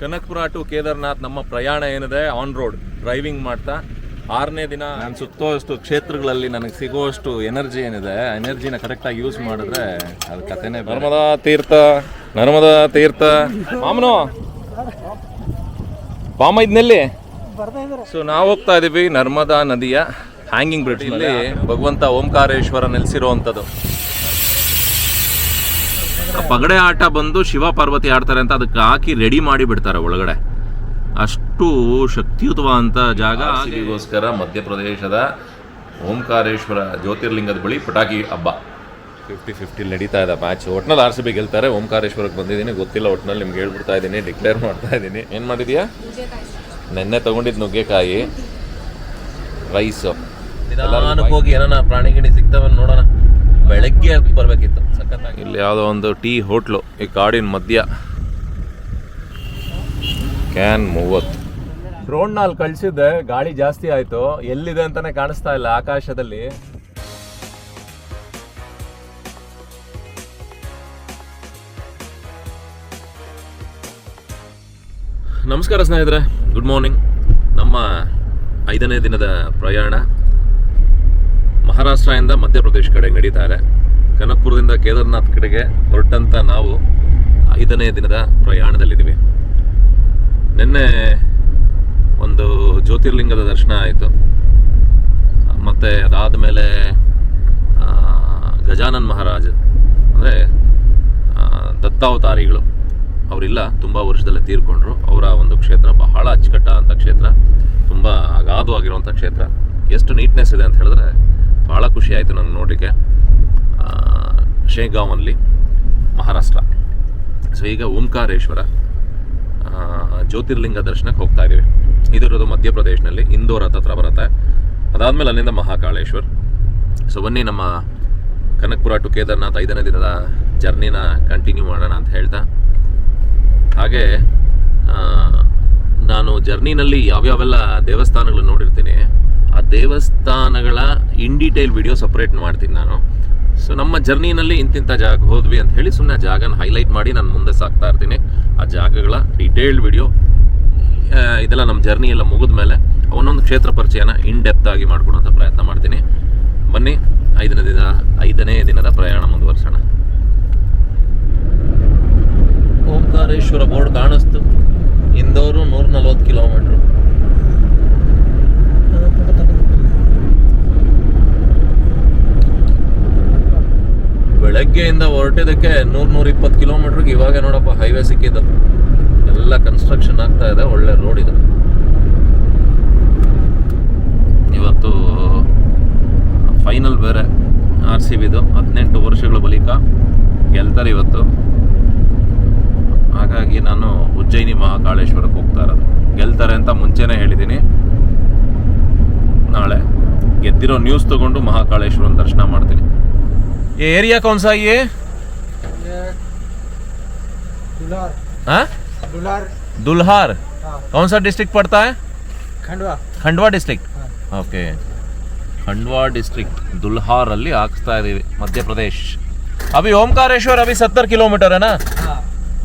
Kanakapura to Kedarnath ನಮ್ಮ ಪ್ರಯಾಣ ಏನಿದೆ ಆನ್ ರೋಡ್ ಡ್ರೈವಿಂಗ್ ಮಾಡ್ತಾ ಆರನೇ ದಿನ ನಾನು ಸುತ್ತೋಷ್ಟು ಕ್ಷೇತ್ರಗಳಲ್ಲಿ ನನಗೆ ಸಿಗೋಷ್ಟು ಎನರ್ಜಿ ಏನಿದೆ ಎನರ್ಜಿನ ಕರೆಕ್ಟಾಗಿ ಯೂಸ್ ಮಾಡಿದ್ರೆ ಅದು ಕಥೆನೇ ನರ್ಮದಾ ತೀರ್ಥ ನರ್ಮದಾ ತೀರ್ಥ. ಮಾಮನು? ಬಾಮ ಇದ್ನಲ್ಲಿ? ಸೊ ನಾವು ಹೋಗ್ತಾ ಇದೀವಿ ನರ್ಮದಾ ನದಿಯ ಹ್ಯಾಂಗಿಂಗ್ ಬ್ರಿಡ್ಜ್ ಇಲ್ಲಿ ಭಗವಂತ ಓಂಕಾರೇಶ್ವರ ನೆಲೆಸಿರುವಂಥದ್ದು. ಪಗಡೆ ಆಟ ಬಂದು ಶಿವ ಪಾರ್ವತಿ ಆಡ್ತಾರೆ ಅಂತ ಅದಕ್ಕೆ ಹಾಕಿ ರೆಡಿ ಮಾಡಿ ಬಿಡ್ತಾರೆ ಒಳಗಡೆ. ಅಷ್ಟು ಶಕ್ತಿಯುತವಾದಂಥ ಜಾಗ. ಆಗಿಗೋಸ್ಕರ ಮಧ್ಯಪ್ರದೇಶದ ಓಂಕಾರೇಶ್ವರ ಜ್ಯೋತಿರ್ಲಿಂಗದ ಬಳಿ ಪಟಾಕಿ ಹಬ್ಬ. ಫಿಫ್ಟಿ ಫಿಫ್ಟಿ ನಡೀತಾ ಇದೆ ಮ್ಯಾಚ್ ಒಟ್ನಲ್ಲಿ ಆರ್ ಸಿ ಬಿ ಗೆಲ್ತಾರೆ ಓಂಕಾರೇಶ್ವರಕ್ಕೆ ಬಂದಿದ್ದೀನಿ. ಗೊತ್ತಿಲ್ಲ ಒಟ್ನಲ್ಲಿ ನಿಮ್ಗೆ ಹೇಳ್ಬಿಡ್ತಾ ಇದ್ದೀನಿ ಡಿಕ್ಲೇರ್ ಮಾಡ್ತಾ ಇದ್ದೀನಿ. ಏನು ಮಾಡಿದೀಯಾ? ನೆನ್ನೆ ತೊಗೊಂಡಿದ್ದು ನುಗ್ಗೆಕಾಯಿ ರೈಸು ಹೋಗಿ ಏನಾನ ಪ್ರಾಣಿಗಿಣಿ ಸಿಗ್ತಾವ ನೋಡೋಣ. ಬೆಳಗ್ಗೆ ಬರಬೇಕಿತ್ತು. ಇಲ್ಲಿ ಯಾವುದೋ ಒಂದು ಟೀ ಹೋಟ್ಲು ಈ ಕಾಡಿನ ಮಧ್ಯ. ಕ್ಯಾನ್ ಮೂವತ್ತು. ನಾಲ್ಕು ಕಳಿಸಿದ್ದೆ, ಗಾಳಿ ಜಾಸ್ತಿ ಆಯಿತು. ಎಲ್ಲಿದೆ ಅಂತಾನೆ ಕಾಣಿಸ್ತಾ ಇಲ್ಲ ಆಕಾಶದಲ್ಲಿ. ನಮಸ್ಕಾರ ಸ್ನೇಹಿತರೆ ಗುಡ್ ಮಾರ್ನಿಂಗ್ ನಮ್ಮ ಐದನೇ ದಿನದ ಪ್ರಯಾಣ ಮಹಾರಾಷ್ಟ್ರದಿಂದ ಮಧ್ಯಪ್ರದೇಶ ಕಡೆ ನಡೀತಾ ಇದೆ. ಕನಕ್ಪುರದಿಂದ ಕೇದಾರ್ನಾಥ್ ಕಡೆಗೆ ಹೊರಟಂತ ನಾವು ಐದನೇ ದಿನದ ಪ್ರಯಾಣದಲ್ಲಿದ್ದೀವಿ. ನಿನ್ನೆ ಒಂದು ಜ್ಯೋತಿರ್ಲಿಂಗದ ದರ್ಶನ ಆಯಿತು. ಮತ್ತು ಅದಾದಮೇಲೆ ಗಜಾನನ್ ಮಹಾರಾಜ್, ಅಂದರೆ ದತ್ತಾವತಾರಿಗಳು, ಅವರಿಲ್ಲ, ತುಂಬ ವರ್ಷದಲ್ಲೇ ತೀರ್ಕೊಂಡ್ರು. ಅವರ ಒಂದು ಕ್ಷೇತ್ರ ಬಹಳ ಅಚ್ಚುಕಟ್ಟ ಕ್ಷೇತ್ರ, ತುಂಬ ಅಗಾಧವಾಗಿರುವಂಥ ಕ್ಷೇತ್ರ. ಎಷ್ಟು ನೀಟ್ನೆಸ್ ಇದೆ ಅಂತ ಹೇಳಿದ್ರೆ ಭಾಳ ಖುಷಿ ಆಯಿತು ನನಗೆ ನೋಡಲಿಕ್ಕೆ. ಶೇಗಾವಲ್ಲಿ ಮಹಾರಾಷ್ಟ್ರ. ಸೊ ಈಗ ಓಂಕಾರೇಶ್ವರ ಜ್ಯೋತಿರ್ಲಿಂಗ ದರ್ಶನಕ್ಕೆ ಹೋಗ್ತಾ ಇದ್ದೀವಿ. ಇದಿರೋದು ಮಧ್ಯಪ್ರದೇಶನಲ್ಲಿ, ಇಂದೋರ್ ಹತ್ರ ಬರುತ್ತೆ. ಅದಾದಮೇಲೆ ಅಲ್ಲಿಂದ ಮಹಾಕಾಳೇಶ್ವರ್. ಸೊ ಬನ್ನಿ ನಮ್ಮ ಕನಕಪುರ ಟು ಕೇದಾರ್ನಾಥ್ ಐದನೇ ದಿನದ ಜರ್ನಿನ ಕಂಟಿನ್ಯೂ ಮಾಡೋಣ ಅಂತ ಹೇಳ್ತಾ. ಹಾಗೆ ನಾನು ಜರ್ನಿನಲ್ಲಿ ಯಾವ್ಯಾವೆಲ್ಲ ದೇವಸ್ಥಾನಗಳು ನೋಡಿರ್ತೀನಿ, ಆ ದೇವಸ್ಥಾನಗಳ ಇನ್ ಡೀಟೇಲ್ ವಿಡಿಯೋ ಸಪ್ರೇಟ್ ಮಾಡ್ತೀನಿ ನಾನು. ಸೊ ನಮ್ಮ ಜರ್ನಿನಲ್ಲಿ ಇಂತಿಂಥ ಜಾಗ ಹೋದ್ವಿ ಅಂತ ಹೇಳಿ ಸುಮ್ಮನೆ ಜಾಗನ ಹೈಲೈಟ್ ಮಾಡಿ ನಾನು ಮುಂದೆ ಸಾಕ್ತಾ ಇರ್ತೀನಿ. ಆ ಜಾಗಗಳ ಡೀಟೇಲ್ಡ್ ವಿಡಿಯೋ ಇದೆಲ್ಲ ನಮ್ಮ ಜರ್ನಿ ಎಲ್ಲ ಮುಗಿದ ಮೇಲೆ ಒಂದೊಂದು ಕ್ಷೇತ್ರ ಪರಿಚಯನ ಇನ್ ಡೆಪ್ತ್ ಆಗಿ ಮಾಡ್ಕೊಳೋಂಥ ಪ್ರಯತ್ನ ಮಾಡ್ತೀನಿ. ಬನ್ನಿ, ಐದನೇ ದಿನ, ಐದನೇ ದಿನದ ಪ್ರಯಾಣ ಮುಂದುವರ್ಸೋಣ. ಓಂಕಾರೇಶ್ವರ ಬೋರ್ಡ್ ಕಾಣಿಸ್ತು. ಇಂದೋರು ನೂರ ನಲ್ವತ್ತು ಕಿಲೋಮೀಟ್ರು ಬೆಳಗ್ಗೆಯಿಂದ ಹೊರಟಿದ್ದಕ್ಕೆ ನೂರ ನೂರ ಇಪ್ಪತ್ತು ಕಿಲೋಮೀಟ್ರಿಗೆ ಇವಾಗ ನೋಡಪ್ಪ ಹೈವೇ ಸಿಕ್ಕಿದ್ದು. ಎಲ್ಲ ಕನ್ಸ್ಟ್ರಕ್ಷನ್ ಆಗ್ತಾ ಇದೆ, ಒಳ್ಳೆ ರೋಡ್ ಇದು. ಇವತ್ತು ಫೈನಲ್ ಬೇರೆ ಆರ್ ಸಿ ಬಿದು ಹದಿನೆಂಟು ವರ್ಷಗಳ ಬಳಿಕ ಗೆಲ್ತಾರೆ ಇವತ್ತು. ಹಾಗಾಗಿ ನಾನು ಉಜ್ಜಯಿನಿ ಮಹಾಕಾಳೇಶ್ವರಕ್ಕೆ ಹೋಗ್ತಾ ಇರೋದು. ಗೆಲ್ತಾರೆ ಅಂತ ಮುಂಚೆನೇ ಹೇಳಿದ್ದೀನಿ. ನಾಳೆ ಗೆದ್ದಿರೋ ನ್ಯೂಸ್ ತಗೊಂಡು ಮಹಾಕಾಳೇಶ್ವರನ ದರ್ಶನ ಮಾಡ್ತೀನಿ. ये एरिया कौन सा है ये ये दुलार हाँ दुलार दुल्हार हाँ कौन सा डिस्ट्रिक्ट पड़ता है खंडवा ಖಂಡ್ವಾ ಡಿಸ್ಟ್ರಿಕ್ಟ್ हाँ ಓಕೆ ಖಂಡ್ವಾ ಡಿಸ್ಟ್ರಿಕ್ಟ್ ದುಲ್ಹಾರ್ ಅಲ್ಲಿ ಹಾಕ್ಸ್ತಾ ಇದೀವಿ ಮಧ್ಯಪ್ರದೇಶ್ ಅಭಿ ಓಂಕಾರೇಶ್ವರ್ ಅಭಿ ಸತ್ತರ್ ಕಿಲೋಮೀಟರ್ ಏನಾ हाँ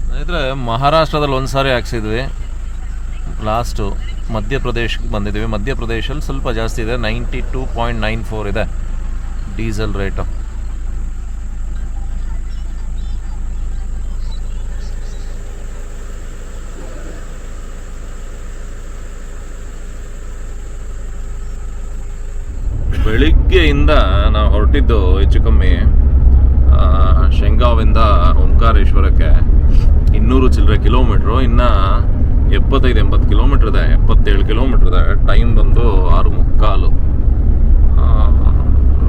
ಸ್ನೇಹಿತರೆ ಮಹಾರಾಷ್ಟ್ರದಲ್ಲಿ ಒಂದು ಸಾರಿ ಹಾಕ್ಸಿದ್ವಿ ಲಾಸ್ಟು ಮಧ್ಯಪ್ರದೇಶಕ್ಕೆ ಬಂದಿದ್ದೀವಿ ಮಧ್ಯಪ್ರದೇಶಲ್ಲಿ ಸ್ವಲ್ಪ ಜಾಸ್ತಿ ಇದೆ ninety two point nine four ಇದೆ ಡೀಸೆಲ್ ರೇಟು ಬೆಳಿಗ್ಗೆಯಿಂದ ನಾವು ಹೊರಟಿದ್ದು ಹೆಚ್ಚು ಕಮ್ಮಿ ಶೆಂಗಾವಿಂದ ಓಂಕಾರೇಶ್ವರಕ್ಕೆ ಇನ್ನೂರು ಚಿಲ್ಲರೆ ಕಿಲೋಮೀಟ್ರು, ಇನ್ನು ಎಪ್ಪತ್ತೈದು, ಎಂಬತ್ತು ಕಿಲೋಮೀಟ್ರ್ ಇದೆ, ಎಪ್ಪತ್ತೇಳು ಕಿಲೋಮೀಟ್ರ್ ಇದೆ. ಟೈಮ್ ಬಂದು ಆರು ಮುಕ್ಕಾಲು.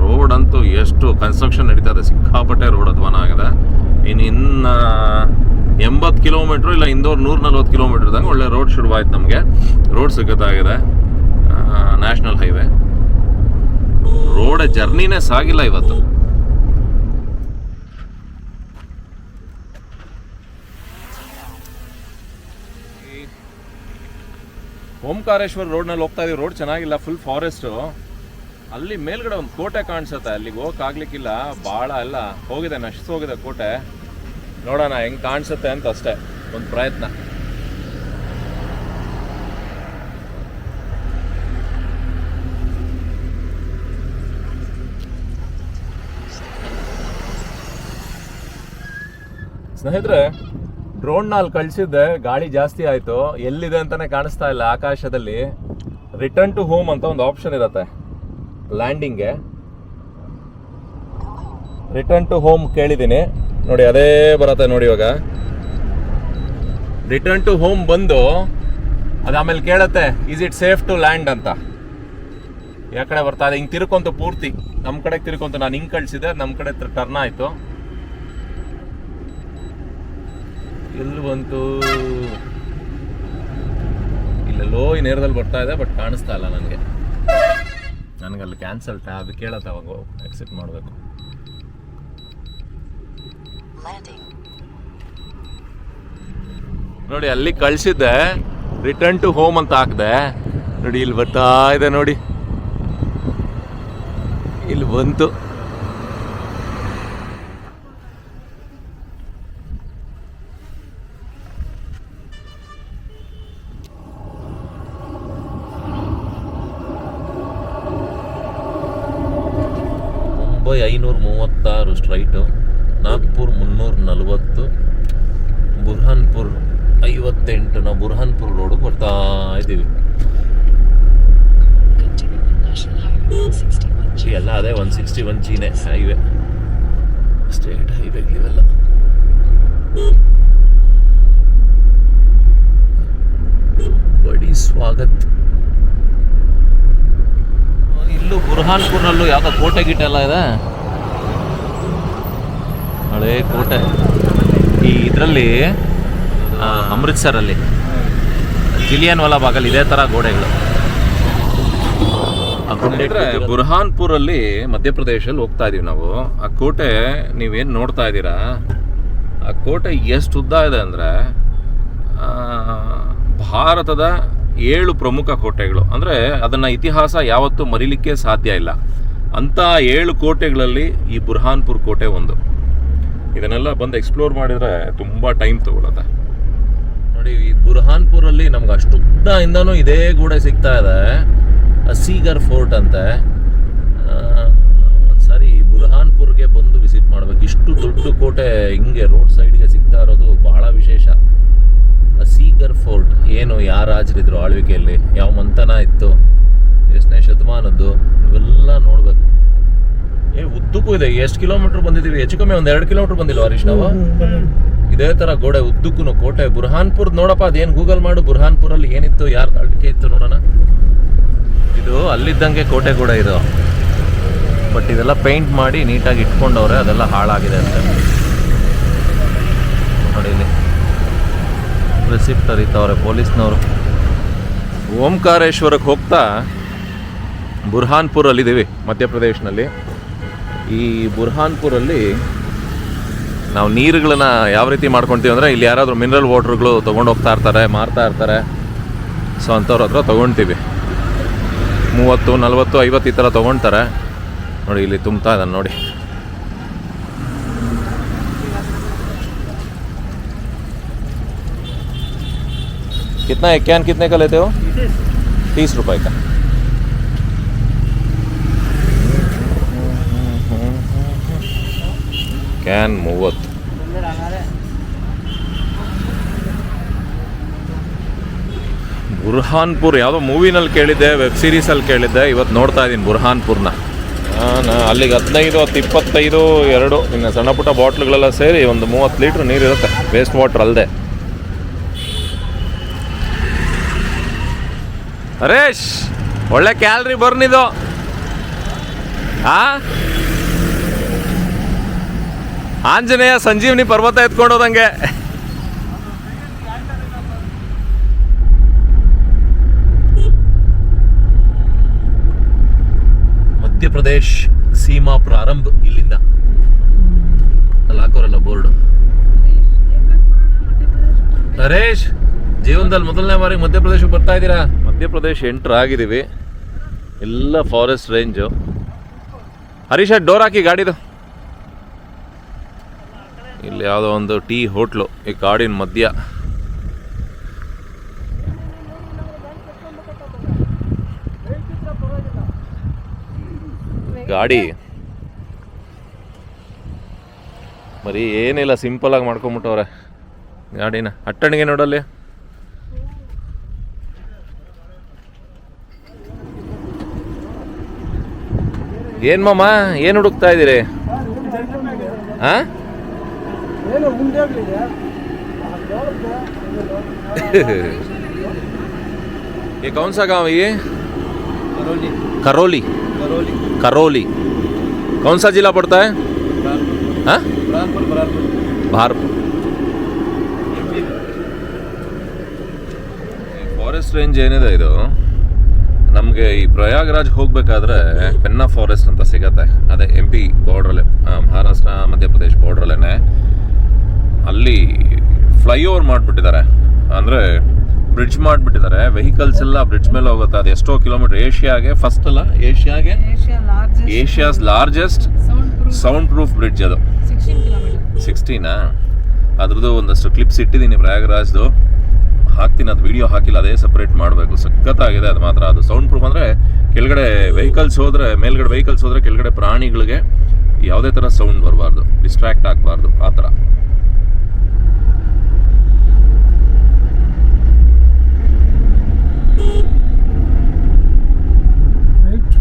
ರೋಡ್ ಅಂತೂ ಎಷ್ಟು ಕನ್ಸ್ಟ್ರಕ್ಷನ್ ನಡೀತಾ ಇದೆ, ಸಿಕ್ಕಾಪಟ್ಟೆ ರೋಡ್ ಅಧ್ವಾನ ಆಗಿದೆ. ಇನ್ನು ಇನ್ನು ಎಂಬತ್ತು ಕಿಲೋಮೀಟ್ರು ಇಲ್ಲ, ಇಂದೋರ್ ನೂರ ನಲ್ವತ್ತು ಕಿಲೋಮೀಟ್ರ್ ಇದ್ದಂಗೆ ಒಳ್ಳೆ ರೋಡ್ ಶುರುವಾಯ್ತು ನಮಗೆ. ರೋಡ್ ಸಿಗತ್ತಾಗಿದೆ ನ್ಯಾಷನಲ್ ಹೈವೇ. ರೋಡ್ ಜರ್ನಿನೇ ಸಾಗಿಲ್ಲ ಇವತ್ತು. ಓಂಕಾರೇಶ್ವರ ರೋಡ್ನಲ್ಲಿ ಹೋಗ್ತಾ ಇದೀವಿ. ರೋಡ್ ಚೆನ್ನಾಗಿಲ್ಲ ಫುಲ್ ಫಾರೆಸ್ಟು ಅಲ್ಲಿ ಮೇಲ್ಗಡೆ ಒಂದು ಕೋಟೆ ಕಾಣಿಸುತ್ತೆ ಅಲ್ಲಿಗೆ ಹೋಗಕ್ಕಾಗ್ಲಿಕ್ಕಿಲ್ಲ ಭಾಳ ಎಲ್ಲ ಹೋಗಿದೆ, ನಶಿಸೋಗಿದೆ ಕೋಟೆ. ನೋಡೋಣ, ಹೆಂಗೆ ಕಾಣಿಸುತ್ತೆ ಅಂತ ಅಷ್ಟೇ, ಒಂದು ಪ್ರಯತ್ನ. ಸ್ನೇಹಿತರೆ ಡ್ರೋನ್ನ ಅಲ್ಲಿ ಕಳಿಸಿದ್ದೆ, ಗಾಳಿ ಜಾಸ್ತಿ ಆಯಿತು. ಎಲ್ಲಿದೆ ಅಂತಾನೆ ಕಾಣಿಸ್ತಾ ಇಲ್ಲ ಆಕಾಶದಲ್ಲಿ. ರಿಟರ್ನ್ ಟು ಹೋಮ್ ಅಂತ ಒಂದು ಆಪ್ಷನ್ ಇರುತ್ತೆ ಲ್ಯಾಂಡಿಂಗ್ಗೆ ರಿಟರ್ನ್ ಟು ಹೋಮ್ ಕೇಳಿದ್ದೀನಿ. ನೋಡಿ, ಅದೇ ಬರುತ್ತೆ ನೋಡಿ ಇವಾಗ. ರಿಟರ್ನ್ ಟು ಹೋಮ್ ಬಂದು, ಅದು ಆಮೇಲೆ ಕೇಳತ್ತೆ is it safe to land ಅಂತ. ಯಾಕಡೆ ಬರ್ತಾ ಇದೆ. ಹಿಂಗೆ ತಿರ್ಕೊಂತ ಪೂರ್ತಿ. ನಮ್ಮ ಕಡೆ ತಿರ್ಕೊಂತ, ನಾನು ಹಿಂಗೆ ಕಳಿಸಿದೆ ನಮ್ಮ ಕಡೆ ಟರ್ನ್ ಆಯಿತು. ಎಲ್ಲಿ ಬಂತು? ಇಲ್ಲ ಲೋ ಈ ನೇರದಲ್ಲಿ ಬರ್ತಾ ಇದೆ ಬಟ್ ಕಾಣಿಸ್ತಾ ಇಲ್ಲ ನನಗೆ. ನನಗೆ ಅಲ್ಲಿ ಕ್ಯಾನ್ಸಲ್ ಅದು ಕೇಳತ್ತ ಅವಾಗ ಎಕ್ಸೆಪ್ಟ್ ಮಾಡಬೇಕು. ನೋಡಿ ಅಲ್ಲಿ ಕಳಿಸಿದ್ದೆ ರಿಟರ್ನ್ ಟು ಹೋಮ್ ಅಂತ ಹಾಕಿದೆ. ನೋಡಿ ಇಲ್ಲಿ ಬರ್ತಾ ಇದೆ ನೋಡಿ. ಇಲ್ಲಿ ಬಂತು. ಮುಂಬೈ ಐನೂರ ಮೂವತ್ತಾರು ಸ್ಟ್ರೈಟು ನಾಗ್ಪುರ್ ಮುನ್ನೂರ ನಲವತ್ತು ಬುರ್ಹಾನ್ಪುರ್ ಐವತ್ತೆಂಟು ನಾವು ಬುರ್ಹಾನ್ಪುರ್ ರೋಡು ಬರ್ತಾ ಇದ್ದೀವಿ. Continuing National Highway 61 ಎಲ್ಲ ಅದೇ ಒನ್ ಸಿಕ್ಸ್ಟಿ ಒನ್ ಜಿನೆ ಹೈವೇ. ಸ್ಟೇಟ್ ಹೈವೇ ಇವೆಲ್ಲ. ಬಡಿ ಸ್ವಾಗತ್. ಇಲ್ಲೂ ಬುರ್ಹಾನ್ಪುರ್ನಲ್ಲೂ ಯಾವುದೋ ಕೋಟೆ ಗೀಟೆ ಎಲ್ಲ ಇದೆ. ಹಳೆ ಕೋಟೆ. ಈ ಇದರಲ್ಲಿ ಅಮೃತ್ಸರಲ್ಲಿ ಜಿಲಿಯನ್ ವಾಲಾ ಬಾಗಲ್ಲಿ ಇದೇ ಥರ ಗೋಡೆಗಳು. ಬುರ್ಹಾನ್ಪುರಲ್ಲಿ ಮಧ್ಯಪ್ರದೇಶಲ್ಲಿ ಹೋಗ್ತಾ ಇದೀವಿ ನಾವು. ಆ ಕೋಟೆ ನೀವೇನು ನೋಡ್ತಾ ಇದ್ದೀರಾ? ಆ ಕೋಟೆ ಎಷ್ಟು ಉದ್ದ ಇದೆ ಅಂದರೆ ಭಾರತದ ಏಳು ಪ್ರಮುಖ ಕೋಟೆಗಳು. ಅಂದರೆ ಅದನ್ನು ಇತಿಹಾಸ ಯಾವತ್ತೂ ಮರಿಲಿಕ್ಕೆ ಸಾಧ್ಯ ಇಲ್ಲ. ಅಂಥ ಏಳು ಕೋಟೆಗಳಲ್ಲಿ ಈ ಬುರ್ಹಾನ್ಪುರ್ ಕೋಟೆ ಒಂದು. ಇದನ್ನೆಲ್ಲ ಬಂದು ಎಕ್ಸ್ಪ್ಲೋರ್ ಮಾಡಿದರೆ ತುಂಬ ಟೈಮ್ ತಗೊಳುತ್ತೆ. ನೋಡಿ, ಈ ಬುರ್ಹಾನ್ಪುರಲ್ಲಿ ನಮ್ಗೆ ಅಷ್ಟು ಉದ್ದದಿಂದನೂ ಇದೇ ಗೋಡೆ ಸಿಗ್ತಾ ಇದೆ. ಅಸೀಗರ್ ಫೋರ್ಟ್ ಅಂತೆ. ಒಂದ್ಸಾರಿ ಬುರ್ಹಾನ್ಪುರ್ಗೆ ಬಂದು ವಿಸಿಟ್ ಮಾಡ್ಬೇಕು. ಇಷ್ಟು ದೊಡ್ಡ ಕೋಟೆ ಹಿಂಗೆ ರೋಡ್ ಸೈಡ್ಗೆ ಸಿಗ್ತಾ ಇರೋದು ಬಹಳ ವಿಶೇಷ. ಏನು ಯಾರ ರಾಜರಿದ್ರು ಆಳ್ವಿಕೆಯಲ್ಲಿ ಯಾವ ಮಂತನ ಇತ್ತು ಎಷ್ಟನೇ ಶತಮಾನದ್ದು ಇವೆಲ್ಲ ನೋಡ್ಬೇಕು. ಏ ಉದ್ದಕ್ಕೂ ಇದೆ ಎಷ್ಟು ಕಿಲೋಮೀಟರ್ ಬಂದಿದ್ದೀವಿ? ಹೆಚ್ಚು ಕಮ್ಮಿ ಒಂದು ಎರಡು ಕಿಲೋಮೀಟರ್ ಬಂದಿಲ್ವಾ ಹರೀಶ್ ನಾವು? ಇದೇ ತರ ಗೋಡೆ ಉದ್ದಕ್ಕೂ ಕೋಟೆ. ಬುರ್ಹಾನ್ಪುರ್ ನೋಡಪ್ಪ ಅದೇನು ಗೂಗಲ್ ಮಾಡು ಬುರ್ಹಾನ್ಪುರಲ್ಲಿ ಏನಿತ್ತು ಯಾರು ಆಳ್ವಿಕೆ ಇತ್ತು ನೋಡೋಣ. ಇದು ಅಲ್ಲಿದ್ದಂಗೆ ಕೋಟೆ ಕೂಡ ಇದು. ಬಟ್ ಇದೆಲ್ಲ ಪೇಂಟ್ ಮಾಡಿ ನೀಟಾಗಿ ಇಟ್ಕೊಂಡವ್ರೆ ಅದೆಲ್ಲ ಹಾಳಾಗಿದೆ ಅಂತ. ನೋಡಿ ಇಲ್ಲಿ. ರಿಸಿಪ್ಟ್ ಅರಿತವ್ರೆ ಪೊಲೀಸ್ನವರು. ಓಂಕಾರೇಶ್ವರಕ್ಕೆ ಹೋಗ್ತಾ ಬುರ್ಹಾನ್ಪುರಲ್ಲಿದ್ದೀವಿ, ಮಧ್ಯಪ್ರದೇಶನಲ್ಲಿ. ಈ ಬುರ್ಹಾನ್ಪುರಲ್ಲಿ ನಾವು ನೀರುಗಳನ್ನ ಯಾವ ರೀತಿ ಮಾಡ್ಕೊತೀವಿ ಅಂದರೆ, ಇಲ್ಲಿ ಯಾರಾದರೂ ಮಿನರಲ್ ವಾಟ್ರುಗಳು ತೊಗೊಂಡು ಹೋಗ್ತಾ ಇರ್ತಾರೆ, ಮಾರ್ತಾ ಇರ್ತಾರೆ. ಸೊ ಅಂಥವ್ರ ಹತ್ರ ತೊಗೊಳ್ತೀವಿ ಮೂವತ್ತು, ನಲವತ್ತು, ಐವತ್ತು ಈ ಥರ ತೊಗೊಳ್ತಾರೆ ನೋಡಿ, ಇಲ್ಲಿ ತುಂಬ್ತಾ ಇದ್ದಾನೆ ನೋಡಿ. कितना है कैन कितने का लेते हो तीस रुपए का ಕ್ಯಾನ್ ಮೂವತ್ತು ಬುರ್ಹಾನ್ಪುರ್ ಯಾವುದೋ ಮೂವಿನಲ್ಲಿ ಕೇಳಿದ್ದೆ ವೆಬ್ ಸೀರೀಸಲ್ಲಿ ಕೇಳಿದ್ದೆ ಇವತ್ತು ನೋಡ್ತಾ ಇದ್ದೀನಿ ಬುರ್ಹಾನ್ಪುರ್ನ ನಾನು ಅಲ್ಲಿಗೆ ಹದಿನೈದು ಹತ್ತು ಇಪ್ಪತ್ತೈದು ಎರಡು ಇನ್ನು ಸಣ್ಣ ಪುಟ್ಟ ಬಾಟ್ಲುಗಳೆಲ್ಲ ಸೇರಿ ಒಂದು ಮೂವತ್ತು ಲೀಟ್ರ್ ನೀರು ಇರುತ್ತೆ ವೇಸ್ಟ್ ವಾಟ್ರ್ ಅಲ್ಲದೆ ಹರೇಶ್ ಒಳ್ಳೆ ಕ್ಯಾಲ್ರಿ ಬರ್ನಿದು ಆ? ಆಂಜನೇಯ ಸಂಜೀವನಿ ಪರ್ವತ ಎತ್ಕೊಂಡು ಹೋದಂಗೆ. ಮಧ್ಯಪ್ರದೇಶ ಸೀಮಾ ಪ್ರಾರಂಭ ಇಲ್ಲಿಂದ. ಅಲ್ಲಿ ಹಾಕೋರಲ್ಲ ಬೋರ್ಡ್. ಹರೇಶ್ ಜೀವನದಲ್ಲಿ ಮೊದಲನೇ ಬಾರಿ ಮಧ್ಯಪ್ರದೇಶಕ್ಕೆ ಬರ್ತಾ ಇದ್ದೀರಾ? ಮಧ್ಯಪ್ರದೇಶ ಎಂಟ್ರ್ ಆಗಿದ್ದೀವಿ. ಎಲ್ಲ ಫಾರೆಸ್ಟ್ ರೇಂಜು ಹರೀಶ ಡೋರ್ ಹಾಕಿ ಗಾಡಿದು. ಇಲ್ಲಿ ಯಾವುದೋ ಒಂದು ಟೀ ಹೋಟ್ಲು ಈ ಕಾಡಿನ ಮಧ್ಯ. ಗಾಡಿ. ಬರೀ ಏನಿಲ್ಲ ಸಿಂಪಲಾಗಿ ಮಾಡ್ಕೊಂಬಿಟ್ಟವ್ರೆ ಗಾಡಿನ. ಅಟ್ಟಣಿಗೆ ನೋಡಲ್ಲಿ. ಏನು ಮಾಮ ಏನು ಹುಡುಕ್ತಾ ಇದ್ದೀರಿ ಹಾಂ ಏನು ಮುಂದೆ ये कौन सा गांव है ये करोली करौली करोली करौली कौन सा जिला पड़ता है हाँ बराबर बराबर भारपुर ಫಾರೆಸ್ಟ್ ರೇಂಜ್ ಏನಿದೆ ಇದು ನಮಗೆ ಈ ಪ್ರಯಾಗ್ರಾಜ್ ಹೋಗಬೇಕಾದ್ರೆ ಪೆನ್ನಾ ಫಾರೆಸ್ಟ್ ಅಂತ ಸಿಗತ್ತೆ. ಅದೇ ಎಂ ಪಿ ಬಾರ್ಡ್ರಲ್ಲೇ ಮಹಾರಾಷ್ಟ್ರ ಮಧ್ಯಪ್ರದೇಶ್ ಬಾರ್ಡ್ರಲ್ಲೇ ಅಲ್ಲಿ ಫ್ಲೈಓವರ್ ಮಾಡಿಬಿಟ್ಟಿದ್ದಾರೆ. ಅಂದರೆ ಬ್ರಿಡ್ಜ್ ಮಾಡಿಬಿಟ್ಟಿದ್ದಾರೆ. ವೆಹಿಕಲ್ಸ್ ಎಲ್ಲ ಬ್ರಿಡ್ಜ್ ಮೇಲೆ ಹೋಗುತ್ತೆ. ಅದು ಎಷ್ಟೋ ಕಿಲೋಮೀಟರ್ ಏಷ್ಯಾಗೆ ಫಸ್ಟ್ ಅಲ್ಲ? ಏಷ್ಯಾಗೆ? Asia's largest sound proof bridge ಅದು. 16 kilometer. ಸಿಕ್ಸ್ಟೀನಾ ಅದ್ರದ್ದು ಒಂದಷ್ಟು ಕ್ಲಿಪ್ಸ್ ಇಟ್ಟಿದ್ದೀನಿ ಪ್ರಯಾಗ್ರಾಜ್ದು. ಹಾಕ್ತೀನಿ, ಅದು ವಿಡಿಯೋ ಹಾಕಿಲ್ಲ, ಅದೇ ಸಪ್ರೇಟ್ ಮಾಡಬೇಕು. ಸಖತ್ತಾಗಿದೆ, ಅದು ಮಾತ್ರ. ಅದು ಸೌಂಡ್ ಪ್ರೂಫ್ ಅಂದರೆ ಕೆಳಗಡೆ ವೆಹಿಕಲ್ಸ್ ಹೋದರೆ, ಮೇಲ್ಗಡೆ ವೆಹಿಕಲ್ಸ್ ಹೋದರೆ ಕೆಳಗಡೆ ಪ್ರಾಣಿಗಳಿಗೆ ಯಾವುದೇ ಥರ ಸೌಂಡ್ ಬರಬಾರ್ದು. ಡಿಸ್ಟ್ರಾಕ್ಟ್ ಆಗಬಾರ್ದು, ಆ ಥರ ರೈಟ್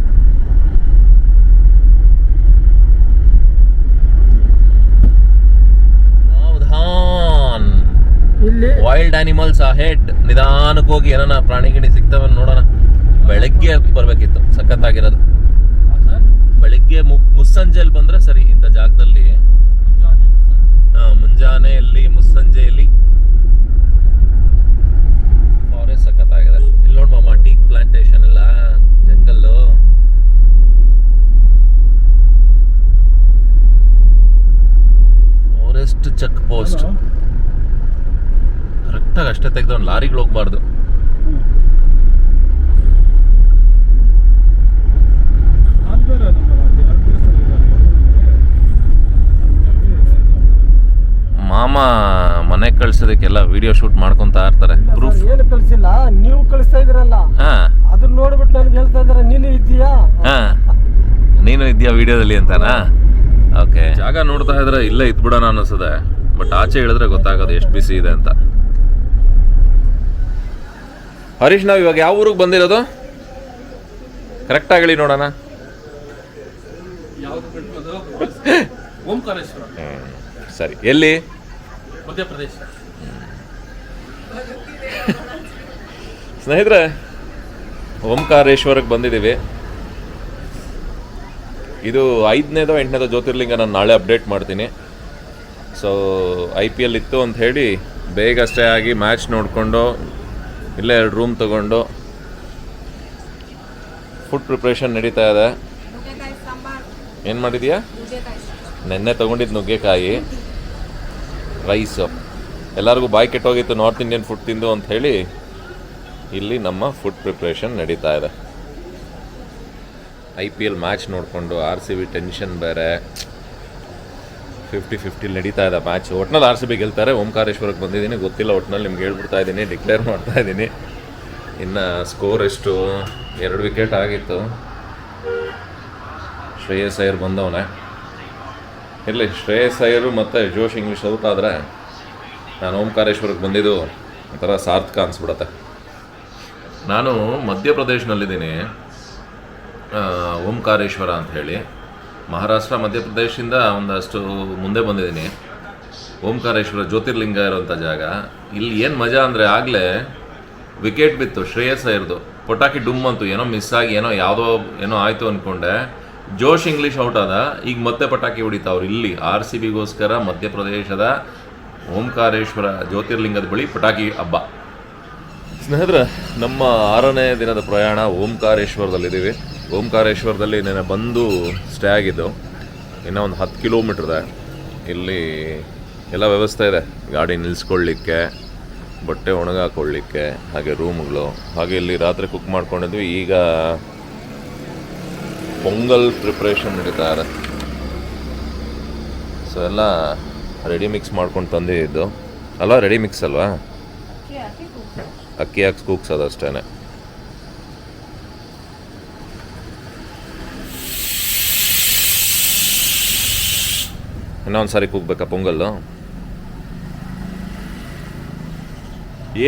ಸಾವಧಾನ್ ಇಲ್ಲಿ ಆ ಹೆಡ್ ನಿಧಾನಕ್ಕೆ ಹೋಗಿ ಏನಾನ ಪ್ರಾಣಿ ಗಿಣಿ ಸಿಗ್ತವೆ ನೋಡೋಣ. ಬೆಳಗ್ಗೆ ಬರ್ಬೇಕಿತ್ತು. ಸಖತ್ತಾಗಿರೋದು. ಬೆಳಿಗ್ಗೆ ಮುಸ್ಸಂಜೆ ಮುಸ್ಸಂಜೆಯಲ್ಲಿ ಬಂದ್ರೆ ಸರಿ, ಇಂಥ ಜಾಗದಲ್ಲಿ. ಮುಂಜಾನೆಯಲ್ಲಿ, ಮುಸ್ಸಂಜೆಯಲ್ಲಿ. ಫಾರೆಸ್ಟ್ ಸಖತ್ತಾಗಿದೆ. ಇಲ್ಲಿ ನೋಡ್ ಮಾಮ ಟೀ ಪ್ಲಾಂಟೇಶನ್ ಎಲ್ಲ, ಜಂಗಲ್ಲು. ಫಾರೆಸ್ಟ್ ಚೆಕ್ ಪೋಸ್ಟ್ ಕರೆಕ್ಟಾಗಿ ಅಷ್ಟೇ ತೆಗೆದವನು ಒಂದು ಲಾರಿಗಳು ಹೋಗ್ಬಾರ್ದು. ಮಾಮ ಮನೆ ಕಳ್ಸೋದಕ್ಕೆಲ್ಲ ವಿಡಿಯೋ ಶೂಟ್ ಮಾಡ್ಕೊಂತಾ ಇರ್ತಾರೆ. ಪ್ರೂಫ್ ಏನು ಕಳಿಸಿಲ್ಲ ನೀವು ಕಳಿಸ್ತಾ ಇದ್ರಲ್ಲ ಹಾ. ಅದನ್ನ ನೋಡ್ಬಿಟ್ಟು ನನಗೆ ಹೇಳ್ತಾ ಇದಾರೆ ನೀನು ಇದ್ದೀಯಾ? ಹಾ. ನೀನು ಇದೆಯಾ ವಿಡಿಯೋದಲ್ಲಿ ಅಂತಾನಾ? ಓಕೆ ಜಾಗ ನೋಡ್ತಾ ಇದ್ರೆ ಇಲ್ಲೇ ಇದ್ಬಿಡೋಣ ಅನ್ನಿಸ್ತದೆ ಬಟ್ ಆಚೆ ಹೇಳಿದ್ರೆ ಗೊತ್ತಾಗೋದು ಎಷ್ಟು ಬಿಸಿ ಇದೆ ಅಂತ. ಹರೀಶ್ ನಾವು ಇವಾಗ ಯಾವ ಊರಿಗೆ ಬಂದಿರೋದು? ಕರೆಕ್ಟಾಗಿ ಆಗಲಿ ನೋಡೋಣ. ಸರಿ. ಎಲ್ಲಿ? ಮಧ್ಯಪ್ರದೇಶ. ಸ್ನೇಹಿತರೆ ಓಂಕಾರೇಶ್ವರಕ್ಕೆ ಬಂದಿದ್ದೀವಿ. ಇದು ಐದನೇದೋ ಎಂಟನೇದೋ ಜ್ಯೋತಿರ್ಲಿಂಗ ನಾನು ನಾಳೆ ಅಪ್ಡೇಟ್ ಮಾಡ್ತೀನಿ. ಸೊ ಐ ಪಿ ಎಲ್ ಇತ್ತು ಅಂತ ಹೇಳಿ ಬೇಗ ಅಷ್ಟೇ ಆಗಿ ಮ್ಯಾಚ್ ನೋಡಿಕೊಂಡು ಇಲ್ಲೇ ಎರಡು ರೂಮ್ ತಗೊಂಡು ಫುಡ್ ಪ್ರಿಪ್ರೇಷನ್ ನಡೀತಾ ಇದೆ. ಏನು ಮಾಡಿದೀಯಾ? ನೆನ್ನೆ ತೊಗೊಂಡಿದ್ದು ನುಗ್ಗೆಕಾಯಿ ರೈಸು ಎಲ್ಲರಿಗೂ ಬಾಯಿ ಕೆಟ್ಟೋಗಿತ್ತು ನಾರ್ತ್ ಇಂಡಿಯನ್ ಫುಡ್ ತಿಂದು ಅಂತ ಹೇಳಿ ಇಲ್ಲಿ ನಮ್ಮ ಫುಡ್ ಪ್ರಿಪ್ರೇಷನ್ ನಡೀತಾ ಇದೆ. ಐ ಪಿ ಎಲ್ ಮ್ಯಾಚ್ ನೋಡಿಕೊಂಡು ಆರ್ ಸಿ ಬಿ ಟೆನ್ಷನ್ ಬೇರೆ. ಫಿಫ್ಟಿ ಫಿಫ್ಟಿ ನಡೀತಾ ಇದೆ ಮ್ಯಾಚ್ ಒಟ್ನಲ್ಲಿ ಆರ್ ಸಿ ಬಿ ಗೆಲ್ತಾರೆ. ಓಂಕಾರೇಶ್ವರಕ್ಕೆ ಬಂದಿದ್ದೀನಿ. ಗೊತ್ತಿಲ್ಲ, ಒಟ್ನಲ್ಲಿ ನಿಮ್ಗೆ ಹೇಳ್ಬಿಡ್ತಾ ಇದ್ದೀನಿ. ಡಿಕ್ಲೇರ್ ಮಾಡ್ತಾ ಇದ್ದೀನಿ. ಇನ್ನು ಸ್ಕೋರ್ ಎಷ್ಟು? ಎರಡು ವಿಕೆಟ್ ಆಗಿತ್ತು. ಶ್ರೇಯಸ್ ಅಯ್ಯರ್ ಬಂದವನೇ. ಇರಲಿ, ಶ್ರೇಯಸ್ ಅಯ್ಯರು ಮತ್ತು ಜೋಶ್ ಇಂಗ್ಲೀಷ್ ಔಟ್ ಆದರೆ ನಾನು ಓಂಕಾರೇಶ್ವರಕ್ಕೆ ಬಂದಿದ್ದು ಒಂಥರ ಸಾರ್ಥಕ ಅನಿಸ್ಬಿಡತ್ತೆ. ನಾನು ಮಧ್ಯಪ್ರದೇಶನಲ್ಲಿದ್ದೀನಿ. ಓಂಕಾರೇಶ್ವರ ಅಂತ ಹೇಳಿ. ಮಹಾರಾಷ್ಟ್ರ, ಮಧ್ಯಪ್ರದೇಶದಿಂದ ಒಂದಷ್ಟು ಮುಂದೆ ಬಂದಿದ್ದೀನಿ. ಓಂಕಾರೇಶ್ವರ ಜ್ಯೋತಿರ್ಲಿಂಗ ಇರೋಂಥ ಜಾಗ. ಇಲ್ಲಿ ಏನು ಮಜಾ ಅಂದರೆ ಆಗಲೇ ವಿಕೆಟ್ ಬಿತ್ತು, ಶ್ರೇಯಸ್ ಇರೋದು ಪಟಾಕಿ ಡುಮ್ ಅಂತು ಏನೋ ಮಿಸ್ ಆಗಿ, ಏನೋ ಯಾವುದೋ, ಏನೋ ಆಯಿತು ಅಂದ್ಕೊಂಡೆ ಜೋಶ್ ಇಂಗ್ಲೀಷ್ ಔಟ್ ಆದ, ಈಗ ಮತ್ತೆ ಪಟಾಕಿ ಹೊಡಿತಾವ್ರು ಇಲ್ಲಿ. ಆರ್ ಸಿ ಬಿಗೋಸ್ಕರ ಮಧ್ಯಪ್ರದೇಶದ ಓಂಕಾರೇಶ್ವರ ಜ್ಯೋತಿರ್ಲಿಂಗದ ಬಳಿ ಪಟಾಕಿ ಹಬ್ಬ. ಸ್ನೇಹಿತರೆ, ನಮ್ಮ ಆರನೇ ದಿನದ ಪ್ರಯಾಣ ಓಂಕಾರೇಶ್ವರದಲ್ಲಿದ್ದೀವಿ. ಓಂಕಾರೇಶ್ವರದಲ್ಲಿ ನೆನೆ ಬಂದು ಸ್ಟೇ ಆಗಿದ್ದು. ಇನ್ನೂ ಒಂದು ಹತ್ತು ಕಿಲೋಮೀಟ್ರ್ ಇದೆ. ಇಲ್ಲಿ ಎಲ್ಲ ವ್ಯವಸ್ಥೆ ಇದೆ. ಗಾಡಿ ನಿಲ್ಲಿಸ್ಕೊಳ್ಳಿಕ್ಕೆ ಬಟ್ಟೆ ಒಣಗಾಕೊಳ್ಳಿಕ್ಕೆ ಹಾಗೆ ರೂಮ್ಗಳು ಹಾಗೆ ಇಲ್ಲಿ ರಾತ್ರಿ ಕುಕ್ ಮಾಡ್ಕೊಂಡಿದ್ವಿ. ಈಗ ಪೊಂಗಲ್ ಪ್ರಿಪ್ರೇಷನ್ ನಡೀತಾ ಇದೆ. ಸೊ ಎಲ್ಲ ರೆಡಿ ಮಿಕ್ಸ್ ಮಾಡ್ಕೊಂಡು ತಂದಿದ್ದು. ಅಲ್ವಾ? ರೆಡಿ ಮಿಕ್ಸ್ ಅಲ್ವಾ? ಅಕ್ಕಿ ಹಾಕಿ ಕೂಗ್ಸೋದು ಅಷ್ಟೇ ಇನ್ನೊಂದು ಸಾರಿ ಕೂಗ್ಬೇಕಾ ಪೊಂಗಲ್ಲು?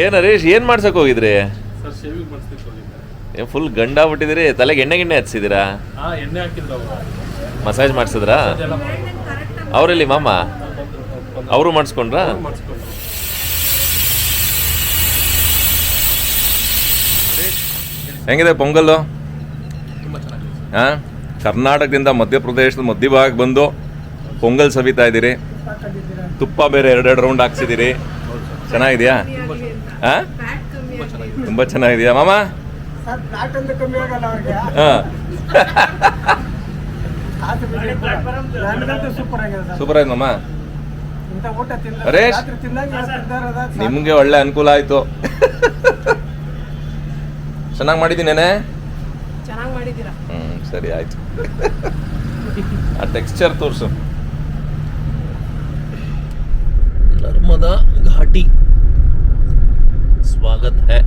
ಏನು ಹರೀಶ್ ಏನು ಮಾಡ್ಸಕ್ ಹೋಗಿದ್ರಿ? ಸರ್ ಫುಲ್ ಗಂಡ ಬಿಟ್ಟಿದ್ದೀರಿ ತಲೆಗೆ ಎಣ್ಣೆ ಗಿಣ್ಣೆ ಹಚ್ಸಿದ್ದೀರಾ ಮಸಾಜ್ ಮಾಡಿಸಿದ್ರಾ? ಅವರಲ್ಲಿ ಮಾಮ? ಅವರು ಮಾಡಿಸ್ಕೊಂಡ್ರಾ? ಮಾಡಿಸ್ಕೊಂಡು ಹೆಂಗಿದೆ ಪೊಂಗಲ್ಲು? ಹಾಂ? ಕರ್ನಾಟಕದಿಂದ ಮಧ್ಯಪ್ರದೇಶದ ಮಧ್ಯಭಾಗಕ್ಕೆ ಬಂದು ಪೊಂಗಲ್ ಸವಿತಾ ಇದ್ದೀರಿ. ತುಪ್ಪ ಬೇರೆ ಎರಡೆರಡು ರೌಂಡ್ ಹಾಕ್ಸಿದ್ದೀರಿ. ಚೆನ್ನಾಗಿದೆಯಾ? ಹಾಂ ತುಂಬ ಚೆನ್ನಾಗಿದೆಯಾ ಮಾಮ? ಸೂಪರ್ ಆಯ್ತು ಮಾಮ. ಹರೇಶ್? ನಿಮಗೆ ಒಳ್ಳೆ ಅನುಕೂಲ ಆಯಿತು. ಚೆನ್ನಾಗಿ ಮಾಡಿದ್ದೀನೇನೆ ಹ್ಞೂ ಸರಿ ಆಯಿತು. ಆ ಟೆಕ್ಸ್ಚರ್ ತೋರಿಸು. ನರ್ಮದಾ ಘಾಟಿ. ಸ್ವಾಗತ್ है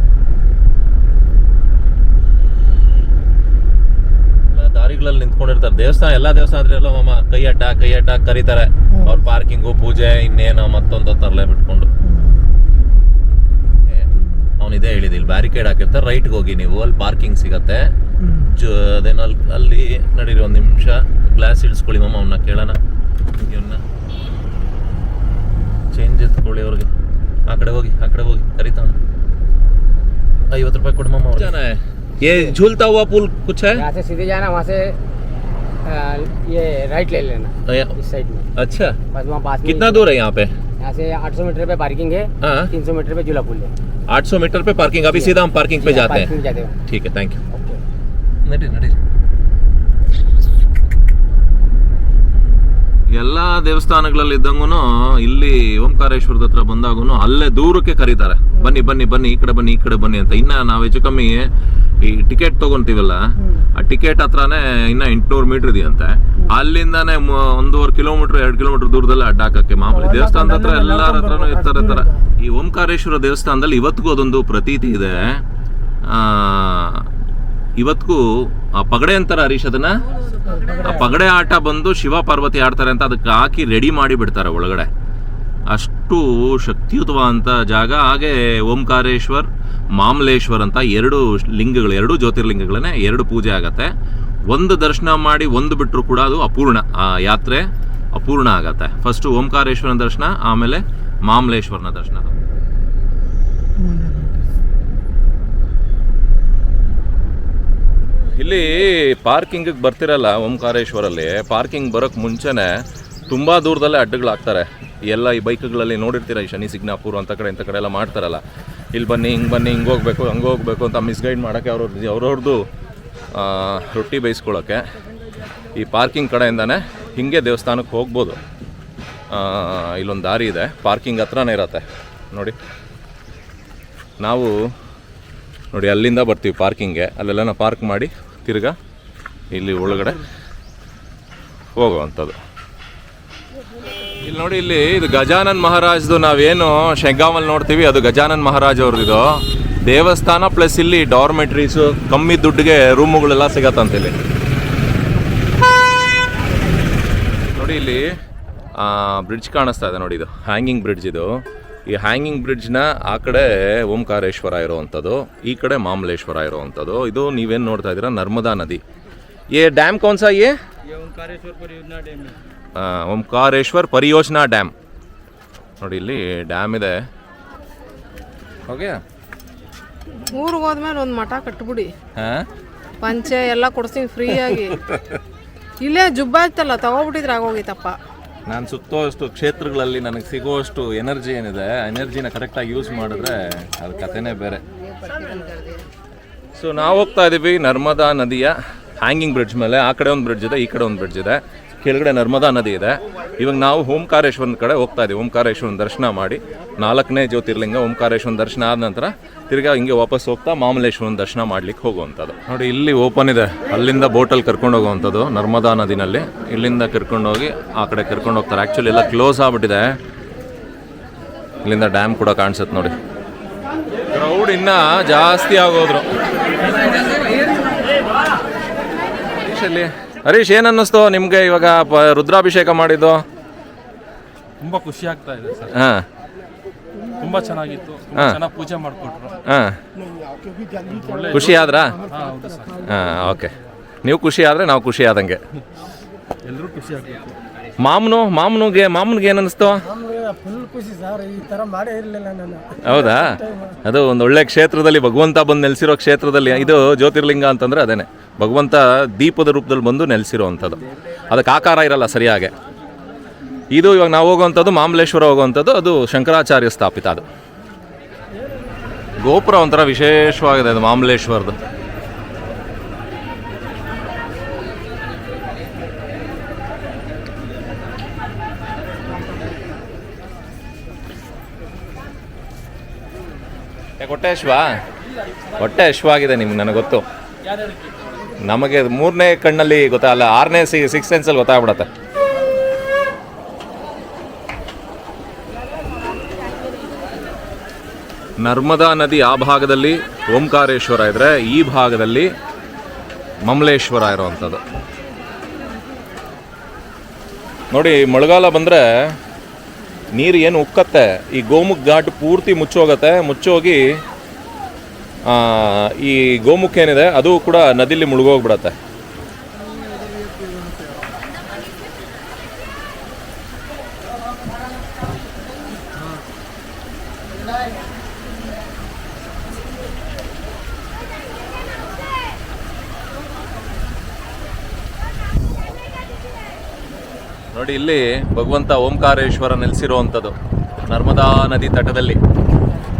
ದಾರಿಗಳಲ್ಲಿ ನಿಂತ್ಕೊಂಡಿರ್ತಾರೆ. ದೇವಸ್ಥಾನ ಎಲ್ಲಾ ದೇವಸ್ಥಾನ ಆದ್ರೆ ಎಲ್ಲ ಮಾಮ ಕೈ ಅಡ್ಡ ಕೈ ಅಡ್ಡ ಕರೀತಾರೆ. ಅವ್ರ ಪಾರ್ಕಿಂಗು ಪೂಜೆ ಇನ್ನೇನೋ ಮತ್ತೊಂದು ತರಲೆ ಬಿಟ್ಕೊಂಡು. ಅವನಿದೆ ಹೇಳಿದ ಇಲ್ಲಿ ಬ್ಯಾರಿಕೇಡ್ ಹಾಕಿರ್ತಾರೆ. ರೈಟ್ಗೆ ಹೋಗಿ ನೀವು ಅಲ್ಲಿ ಪಾರ್ಕಿಂಗ್ ಸಿಗತ್ತೆ. ಅದೇನೋ ಅಲ್ಲಿ ಅಲ್ಲಿ ನಡೀರಿ ಒಂದು ನಿಮಿಷ. ಗ್ಲಾಸ್ ಇಳಿಸ್ಕೊಳ್ಳಿ ಮಮ್ಮ ಅವನ್ನ ಕೇಳೋಣ. ಇವನ್ನ ಚೇಂಜ್ ಎತ್ಕೊಳ್ಳಿ ಅವ್ರಿಗೆ ಆ ಕಡೆ ಹೋಗಿ ಆ ಕಡೆ ಹೋಗಿ ಕರಿತಾನ ಐವತ್ತು ರೂಪಾಯಿ ಕೊಡು ಮಮ್ಮ ಜಾನ ये झूलता हुआ पुल कुछ है यहाँ से सीधे जाना वहाँ से अ, ये राइट ले लेना इस साइड में अच्छा बस वहाँ पास में कितना दूर है यहाँ पे यहाँ से 800 मीटर पे पार्किंग है हाँ 300 मीटर पे झूला पुल है 800 मीटर पे पार्किंग अभी सीधा हम पार्किंग पे जाते हैं पार्किंग जाते हैं ठीक है थैंक यू ओके ನಡಿ ಎಲ್ಲ ದೇವಸ್ಥಾನಗಳಲ್ಲಿ ಇದ್ದಂಗೂ ಇಲ್ಲಿ ಓಂಕಾರೇಶ್ವರದ ಹತ್ರ ಬಂದಾಗೂ ಅಲ್ಲೇ ದೂರಕ್ಕೆ ಕರೀತಾರೆ. ಬನ್ನಿ ಬನ್ನಿ ಬನ್ನಿ ಈ ಕಡೆ ಬನ್ನಿ ಈ ಕಡೆ ಬನ್ನಿ ಅಂತ. ಇನ್ನ ನಾವು ಹೆಚ್ಚು ಕಮ್ಮಿ ಈ ಟಿಕೆಟ್ ತಗೊಂತೀವಲ್ಲ ಆ ಟಿಕೆಟ್ ಹತ್ರನೇ ಇನ್ನ ಎಂಟ್ನೂರು ಮೀಟರ್ ಇದೆಯಂತೆ. ಅಲ್ಲಿಂದಾನೆ ಒಂದೂವರೆ ಕಿಲೋಮೀಟರ್ ಎರಡು ಕಿಲೋಮೀಟರ್ ದೂರದಲ್ಲಿ ಅಡ್ಡ ಹಾಕಕ್ಕೆ ಮಾಮೂಲಿ. ದೇವಸ್ಥಾನದ ಹತ್ರ ಎಲ್ಲಾರ ಹತ್ರನೂ ಇರ್ತಾರೆ. ಇರ್ತಾರೆ. ಈ ಓಂಕಾರೇಶ್ವರ ದೇವಸ್ಥಾನದಲ್ಲಿ ಇವತ್ತಿಗೂ ಅದೊಂದು ಪ್ರತೀತಿ ಇದೆ. ಆ ಇವತ್ತಿಗೂ ಆ ಪಗಡೆ ಅಂತಾರೆ ಹರೀಶ್ ಅದನ್ನ? ಆ ಪಗಡೆ ಆಟ ಬಂದು ಶಿವ ಪಾರ್ವತಿ ಆಡ್ತಾರೆ ಅಂತ ಅದಕ್ಕೆ ಹಾಕಿ ರೆಡಿ ಮಾಡಿ ಬಿಡ್ತಾರೆ ಒಳಗಡೆ. ಅಷ್ಟು ಶಕ್ತಿಯುತವಾದಂಥ ಜಾಗ. ಹಾಗೆ ಓಂಕಾರೇಶ್ವರ್, ಮಾಮಲೇಶ್ವರ್ ಅಂತ ಎರಡು ಲಿಂಗಗಳು, ಎರಡು ಜ್ಯೋತಿರ್ಲಿಂಗಗಳನ್ನೇ ಎರಡು ಪೂಜೆ ಆಗತ್ತೆ. ಒಂದು ದರ್ಶನ ಮಾಡಿ ಒಂದು ಬಿಟ್ಟರು ಕೂಡ ಅದು ಅಪೂರ್ಣ. ಆ ಯಾತ್ರೆ ಅಪೂರ್ಣ ಆಗತ್ತೆ. ಫಸ್ಟು ಓಂಕಾರೇಶ್ವರನ ದರ್ಶನ, ಆಮೇಲೆ ಮಾಮಲೇಶ್ವರನ ದರ್ಶನ. ಇಲ್ಲಿ ಪಾರ್ಕಿಂಗಿಗೆ ಬರ್ತಿರಲ್ಲ ಓಂಕಾರೇಶ್ವರಲ್ಲಿ. ಪಾರ್ಕಿಂಗ್ ಬರೋಕ್ಕೆ ಮುಂಚೆನೆ ತುಂಬ ದೂರದಲ್ಲೇ ಅಡ್ಡಗಳಾಗ್ತಾರೆ. ಎಲ್ಲ ಈ ಬೈಕ್ಗಳಲ್ಲಿ ನೋಡಿರ್ತೀರ ಈ ಶನಿ ಸಿಗ್ನಾಪುರ್ ಅಂತ ಕಡೆ ಇಂಥ ಕಡೆ ಎಲ್ಲ ಮಾಡ್ತಾರಲ್ಲ. ಇಲ್ಲಿ ಬನ್ನಿ, ಹಿಂಗೆ ಬನ್ನಿ, ಹಿಂಗೆ ಹೋಗ್ಬೇಕು, ಹಂಗೆ ಹೋಗ್ಬೇಕು ಅಂತ ಮಿಸ್ಗೈಡ್ ಮಾಡೋಕ್ಕೆ ಅವ್ರ ಅವ್ರವ್ರದ್ದು ರೊಟ್ಟಿ ಬೇಯಿಸ್ಕೊಳ್ಳೋಕ್ಕೆ ಈ ಪಾರ್ಕಿಂಗ್ ಕಡೆಯಿಂದನೇ ಹಿಂಗೆ ದೇವಸ್ಥಾನಕ್ಕೆ ಹೋಗ್ಬೋದು. ಇಲ್ಲೊಂದು ದಾರಿ ಇದೆ. ಪಾರ್ಕಿಂಗ್ ಹತ್ರನೇ ಇರತ್ತೆ. ನೋಡಿ. ನಾವು ನೋಡಿ ಅಲ್ಲಿಂದ ಬರ್ತೀವಿ ಪಾರ್ಕಿಂಗ್ಗೆ ಅಲ್ಲೆಲ್ಲ ಪಾರ್ಕ್ ಮಾಡಿ ತಿರ್ಗಾ ಇಲ್ಲಿ ಒಳಗಡೆ ಹೋಗುವಂಥದ್ದು. ಇಲ್ಲಿ ನೋಡಿ, ಇಲ್ಲಿ ಇದು ಗಜಾನನ್ ಮಹಾರಾಜ್ದು ನಾವೇನು ಶೆಂಗಾಮಲ್ಲಿ ನೋಡ್ತೀವಿ, ಅದು ಗಜಾನನ್ ಮಹಾರಾಜ್ ಅವ್ರದ್ದು ದೇವಸ್ಥಾನ ಪ್ಲಸ್ ಇಲ್ಲಿ ಡಾರ್ಮೆಟ್ರೀಸು, ಕಮ್ಮಿ ದುಡ್ಡಿಗೆ ರೂಮುಗಳೆಲ್ಲ ಸಿಗತ್ತಂತ ಇಲ್ಲಿ. ನೋಡಿ, ಇಲ್ಲಿ ಬ್ರಿಡ್ಜ್ ಕಾಣಿಸ್ತಾ ಇದೆ ನೋಡಿ ಇದು, ಹ್ಯಾಂಗಿಂಗ್ ಬ್ರಿಡ್ಜ್ ಇದು. ಈ ಹ್ಯಾಂಗಿಂಗ್ ಬ್ರಿಡ್ಜ್ನ ಆ ಕಡೆ ಓಂಕಾರೇಶ್ವರ ಇರುವಂಥದ್ದು ಈ ಕಡೆ ಮಾಮಲೇಶ್ವರ ಇರುವಂಥದ್ದು. ಇದು ನೀವೇನು ನೋಡ್ತಾ ಇದ್ದೀರಾ? ನರ್ಮದಾ ನದಿ. ಏ ಡ್ಯಾಮ್ ಕೌನ್ಸ ಏ ಓಂಕಾರೇಶ್ವರ್ ಪರಿಯೋಜನಾ ಡ್ಯಾಮ್ ನೋಡಿ ಇಲ್ಲಿ ಡ್ಯಾಮ್ ಇದೆ. ಓಕೆ ಊರಿಗೆ ಹೋದ್ಮೇಲೆ ಒಂದು ಮಠ ಕಟ್ಬಿಡಿ. ಹಾಂ? ಪಂಚೆ ಎಲ್ಲ ಕೊಡ್ತೀನಿ ಫ್ರೀಯಾಗಿ ಇಲ್ಲೇ ಜುಬ್ಬಾ ಇತ್ತಲ್ಲ ತಗೋಬಿಟ್ಟಿದ್ರೆ ಆಗೋಗಿತ್ತಪ್ಪ ನಾನು ಸುತ್ತೋ ಅಷ್ಟು ಕ್ಷೇತ್ರಗಳಲ್ಲಿ ನನಗೆ ಸಿಗೋಷ್ಟು ಎನರ್ಜಿ ಏನಿದೆ ಎನರ್ಜಿನ ಕರೆಕ್ಟಾಗಿ ಯೂಸ್ ಮಾಡಿದ್ರೆ ಅದು ಕಥೆನೇ ಬೇರೆ. ಸೊ ನಾವು ಹೋಗ್ತಾ ಇದ್ದೀವಿ ನರ್ಮದಾ ನದಿಯ ಹ್ಯಾಂಗಿಂಗ್ ಬ್ರಿಡ್ಜ್ ಮೇಲೆ. ಆ ಕಡೆ ಒಂದು ಬ್ರಿಡ್ಜ್ ಇದೆ, ಈ ಕಡೆ ಒಂದು ಬ್ರಿಡ್ಜ್ ಇದೆ. ಕೆಳಗಡೆ ನರ್ಮದಾ ನದಿ ಇದೆ. ಇವಾಗ ನಾವು ಓಂಕಾರೇಶ್ವರನ ಕಡೆ ಹೋಗ್ತಾ ಇದ್ದೀವಿ ಓಂಕಾರೇಶ್ವರನ ದರ್ಶನ ಮಾಡಿ. ನಾಲ್ಕನೇ ಜ್ಯೋತಿರ್ಲಿಂಗ ಓಂಕಾರೇಶ್ವರನ ದರ್ಶನ ಆದ ನಂತರ ತಿರ್ಗಾ ಹಿಂಗೆ ವಾಪಸ್ ಹೋಗ್ತಾ ಮಾಮಲೇಶ್ವರನ ದರ್ಶನ ಮಾಡ್ಲಿಕ್ಕೆ ಹೋಗುವಂಥದ್ದು. ನೋಡಿ ಇಲ್ಲಿ ಓಪನ್ ಇದೆ. ಅಲ್ಲಿಂದ ಬೋಟಲ್ಲಿ ಕರ್ಕೊಂಡು ಹೋಗುವಂಥದ್ದು ನರ್ಮದಾ ನದಿನಲ್ಲಿ. ಇಲ್ಲಿಂದ ಕರ್ಕೊಂಡು ಹೋಗಿ ಆ ಕಡೆ ಕರ್ಕೊಂಡು ಹೋಗ್ತಾರೆ. ಆ್ಯಕ್ಚುಲಿ ಎಲ್ಲ ಕ್ಲೋಸ್ ಆಗ್ಬಿಟ್ಟಿದೆ. ಇಲ್ಲಿಂದ ಡ್ಯಾಮ್ ಕೂಡ ಕಾಣಿಸುತ್ತೆ ನೋಡಿ. ಕ್ರೌಡ್ ಇನ್ನ ಜಾಸ್ತಿ ಆಗೋದ್ರು. ಹರೀಶ್ ಅಲ್ಲಿ ಹರೀಶ್ ಏನ್ ಅನ್ನಿಸ್ತು ನಿಮ್ಗೆ ಇವಾಗ ರುದ್ರಾಭಿಷೇಕ ಮಾಡಿದ್ದು? ತುಂಬಾ ಖುಷಿ ಆಗ್ತಾ ಇದೆ ಸರ್. ಹಾಂ. ತುಂಬಾ ಚೆನ್ನಾಗಿತ್ತು. ತುಂಬಾ. ಚೆನ್ನಾಗಿ ಪೂಜೆ ಮಾಡಿಕೊಟ್ರು. ಒಳ್ಳೆ ಖುಷಿ ಆದ್ರಾ? ಹಾ ಹೌದು ಸರ್. ಹಾಂ ಓಕೆ. ನೀವು ಖುಷಿ ಆದರೆ ನಾವು ಖುಷಿ ಆದಂಗೆ. ಎಲ್ಲರೂ ಖುಷಿ ಆಗ್ಬೇಕು. ಮಾಮನು ಮಾಮನಿಗೆ ಮಾಮನಿಗೆ ಏನು ಅನ್ನಿಸ್ತು ಫುಲ್ ಖುಷಿ ಸರ್ ಈ ತರ ಮಾಡೇ ಇರಲಿಲ್ಲ ನಾನು ಹೌದಾ? ಅದು ಒಂದು ಒಳ್ಳೆ ಕ್ಷೇತ್ರದಲ್ಲಿ ಭಗವಂತ ಬಂದು ನೆಲೆಸಿರೋ ಕ್ಷೇತ್ರದಲ್ಲಿ ಇದು ಜ್ಯೋತಿರ್ಲಿಂಗ ಅಂತಂದ್ರೆ ಅದೇನೆ. ಭಗವಂತ ದೀಪದ ರೂಪದಲ್ಲಿ ಬಂದು ನೆಲೆಸಿರೋ ಅಂಥದ್ದು ಅದಕ್ಕೆ ಆಕಾರ ಇರಲ್ಲ ಸರಿಯಾಗಿ. ಇದು ಇವಾಗ ನಾವು ಹೋಗುವಂಥದ್ದು ಮಾಮಲೇಶ್ವರ ಹೋಗುವಂಥದ್ದು, ಅದು ಶಂಕರಾಚಾರ್ಯ ಸ್ಥಾಪಿತ ಅದು. ಗೋಪುರ ಒಂಥರ ವಿಶೇಷವಾಗಿದೆ ಅದು ಮಾಮಲೇಶ್ವರದ್ದು ಹೊಟ್ಟೆ ಹಶ್ವಾ? ಹೊಟ್ಟೆ ಆಗಿದೆ ನಿಮ್ಗೆ, ನನಗೆ ಗೊತ್ತು. ನಮಗೆ ಮೂರನೇ ಕಣ್ಣಲ್ಲಿ ಗೊತ್ತಾಗಲ್ಲ ಆರನೇ ಸಿ ಸಿಕ್ಸ್ ಸೆನ್ಸಲ್ಲಿ ಗೊತ್ತಾಗ್ಬಿಡತ್ತೆ. ನರ್ಮದಾ ನದಿ ಆ ಭಾಗದಲ್ಲಿ ಓಂಕಾರೇಶ್ವರ ಇದ್ರೆ ಈ ಭಾಗದಲ್ಲಿ ಮಮಲೇಶ್ವರ ಇರೋವಂಥದ್ದು. ನೋಡಿ, ಮಳೆಗಾಲ ಬಂದರೆ ನೀರು ಏನು ಉಕ್ಕತ್ತೆ, ಈ ಗೋಮುಖ ಘಾಟ್ ಪೂರ್ತಿ ಮುಚ್ಚೋಗತ್ತೆ, ಮುಚ್ಚೋಗಿ ಈ ಗೋಮುಖ ಏನಿದೆ, ಅದು ಕೂಡ ನದಿಲಿ ಮುಳುಗೋಗ್ಬಿಡತ್ತೆ. ನೋಡಿ ಇಲ್ಲಿ ಭಗವಂತ ಓಂಕಾರೇಶ್ವರ ನೆಲೆಸಿರುವಂಥದ್ದು ನರ್ಮದಾ ನದಿ ತಟದಲ್ಲಿ.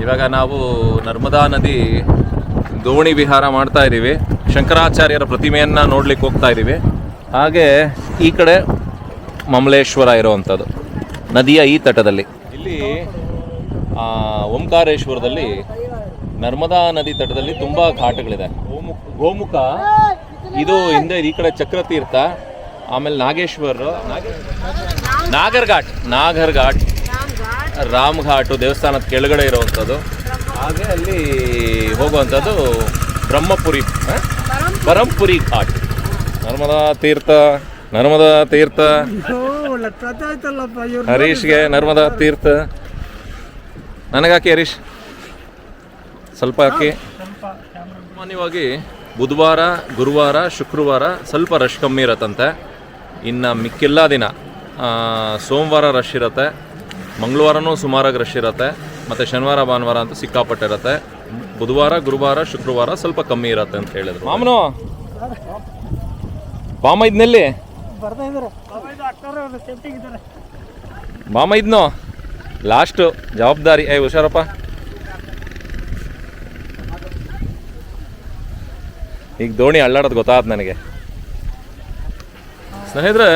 ಇವಾಗ ನಾವು ನರ್ಮದಾ ನದಿ ದೋಣಿ ವಿಹಾರ ಮಾಡ್ತಾ ಇದ್ದೀವಿ. ಶಂಕರಾಚಾರ್ಯರ ಪ್ರತಿಮೆಯನ್ನು ನೋಡ್ಲಿಕ್ಕೆ ಹೋಗ್ತಾ ಇದ್ದೀವಿ. ಹಾಗೆ ಈ ಕಡೆ ಮಮಲೇಶ್ವರ ಇರುವಂಥದ್ದು, ನದಿಯ ಈ ತಟದಲ್ಲಿ. ಇಲ್ಲಿ ಓಂಕಾರೇಶ್ವರದಲ್ಲಿ ನರ್ಮದಾ ನದಿ ತಟದಲ್ಲಿ ತುಂಬ ಘಾಟಗಳಿದೆ. ಗೋಮುಖ, ಇದು ಹಿಂದೆ ಈ ಕಡೆ ಚಕ್ರತೀರ್ಥ ಆಮೇಲೆ ನಾಗೇಶ್ವರ. ನಾಗರ್ ಘಾಟ್ ನಾಗರ್ ಘಾಟ್ ರಾಮ್ ಘಾಟು ದೇವಸ್ಥಾನದ ಕೆಳಗಡೆ ಇರುವಂಥದ್ದು. ಹಾಗೆ ಅಲ್ಲಿ ಹೋಗುವಂಥದ್ದು ಬ್ರಹ್ಮಪುರಿ? ಬರಂಪುರಿ ಘಾಟ್. ನರ್ಮದಾ ತೀರ್ಥ ನರ್ಮದಾ ತೀರ್ಥ. ಹರೀಶ್ಗೆ ನರ್ಮದಾ ತೀರ್ಥ. ನನಗಾಕಿ ಹರೀಶ್. ಸ್ವಲ್ಪ ಹಾಕಿ. ಸಾಮಾನ್ಯವಾಗಿ ಬುಧವಾರ, ಗುರುವಾರ, ಶುಕ್ರವಾರ ಸ್ವಲ್ಪ ರಶ್ ಕಮ್ಮಿ ಇರತ್ತಂತೆ. ಇನ್ನು ಮಿಕ್ಕೆಲ್ಲ ದಿನ. ಸೋಮವಾರ ರಶ್ ಇರುತ್ತೆ. ಮಂಗಳವಾರನೂ ಸುಮಾರಾಗಿ ರಶ್ ಇರುತ್ತೆ. ಮತ್ತು ಶನಿವಾರ, ಭಾನುವಾರ ಅಂತೂ ಸಿಕ್ಕಾಪಟ್ಟೆ ಇರುತ್ತೆ. ಬುಧವಾರ, ಗುರುವಾರ, ಶುಕ್ರವಾರ ಸ್ವಲ್ಪ ಕಮ್ಮಿ ಇರುತ್ತೆ ಅಂತ ಹೇಳಿದ್ರು. ಮಾಮನು? ಬಾಮ ಇದ್ನಲ್ಲಿ? ಮಾಮ ಇದ್ನೋ? ಲಾಸ್ಟು ಜವಾಬ್ದಾರಿ. ಏ, ಹುಷಾರಪ್ಪ. ಈಗ ದೋಣಿ ಅಳ್ಳಾಡೋದು ಗೊತ್ತಾದ ನನಗೆ. ಸ್ನೇಹಿತರೆ,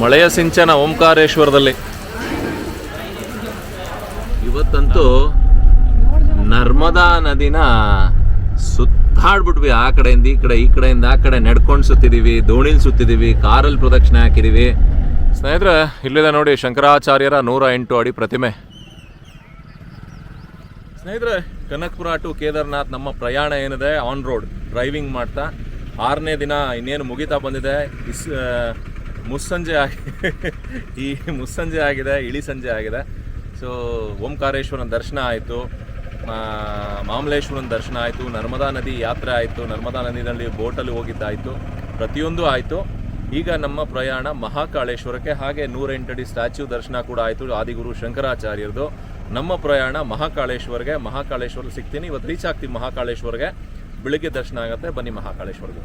ಮಳೆಯ ಸಿಂಚನ ಓಂಕಾರೇಶ್ವರದಲ್ಲಿ. ಇವತ್ತಂತೂ ನರ್ಮದಾ ನದಿನ ಸುತ್ತಾಡ್ಬಿಟ್ವಿ ಆ ಕಡೆಯಿಂದ ಈ ಕಡೆ, ಈ ಕಡೆಯಿಂದ ಆ ಕಡೆ ನಡ್ಕೊಂಡು ಸುತ್ತಿದ್ದೀವಿ ದೋಣಿಲಿ ಸುತ್ತಿದ್ದೀವಿ ಕಾರಲ್ಲಿ ಪ್ರದಕ್ಷಿಣೆ ಹಾಕಿದೀವಿ. ಸ್ನೇಹಿತರೆ, ಇಲ್ಲಿದೆ ನೋಡಿ ಶಂಕರಾಚಾರ್ಯರ ನೂರ ಎಂಟು ಅಡಿ ಪ್ರತಿಮೆ. ಸ್ನೇಹಿತರೆ, ಕನಕ್ಪುರ ಟು ಕೇದಾರ್ನಾಥ್ ನಮ್ಮ ಪ್ರಯಾಣ ಏನಿದೆ? ಆನ್ ರೋಡ್ ಡ್ರೈವಿಂಗ್ ಮಾಡ್ತಾ ಆರನೇ ದಿನ ಇನ್ನೇನು ಮುಗಿತಾ ಬಂದಿದೆ. ಇಸ್ ಮುಸ್ಸಂಜೆ ಆಗಿ, ಈ ಮುಸ್ಸಂಜೆ ಆಗಿದೆ, ಇಳಿ ಸಂಜೆ ಆಗಿದೆ. ಸೊ ಓಂಕಾರೇಶ್ವರನ ದರ್ಶನ ಆಯಿತು. ಮಾಮಲೇಶ್ವರನ ದರ್ಶನ ಆಯಿತು. ನರ್ಮದಾ ನದಿ ಯಾತ್ರೆ ಆಯಿತು. ನರ್ಮದಾ ನದಿನಲ್ಲಿ ಬೋಟಲ್ಲಿ ಹೋಗಿದ್ದಾಯಿತು. ಪ್ರತಿಯೊಂದು ಆಯಿತು. ಈಗ ನಮ್ಮ ಪ್ರಯಾಣ ಮಹಾಕಾಳೇಶ್ವರಕ್ಕೆ. ಹಾಗೆ ನೂರೆಂಟಡಿ ಸ್ಟ್ಯಾಚ್ಯೂ ದರ್ಶನ ಕೂಡ ಆಯಿತು. ಆದಿಗುರು ಶಂಕರಾಚಾರ್ಯರದು. ನಮ್ಮ ಪ್ರಯಾಣ ಮಹಾಕಾಳೇಶ್ವರ್ಗೆ. ಮಹಾಕಾಳೇಶ್ವರ ಸಿಗ್ತೀನಿ. ಇವತ್ತು ರೀಚ್ ಆಗ್ತೀವಿ ಮಹಾಕಾಳೇಶ್ವರ್ಗೆ. ಬೆಳಿಗ್ಗೆ ದರ್ಶನ ಆಗುತ್ತೆ. ಬನ್ನಿ ಮಹಾಕಾಳೇಶ್ವರ್ಗೆ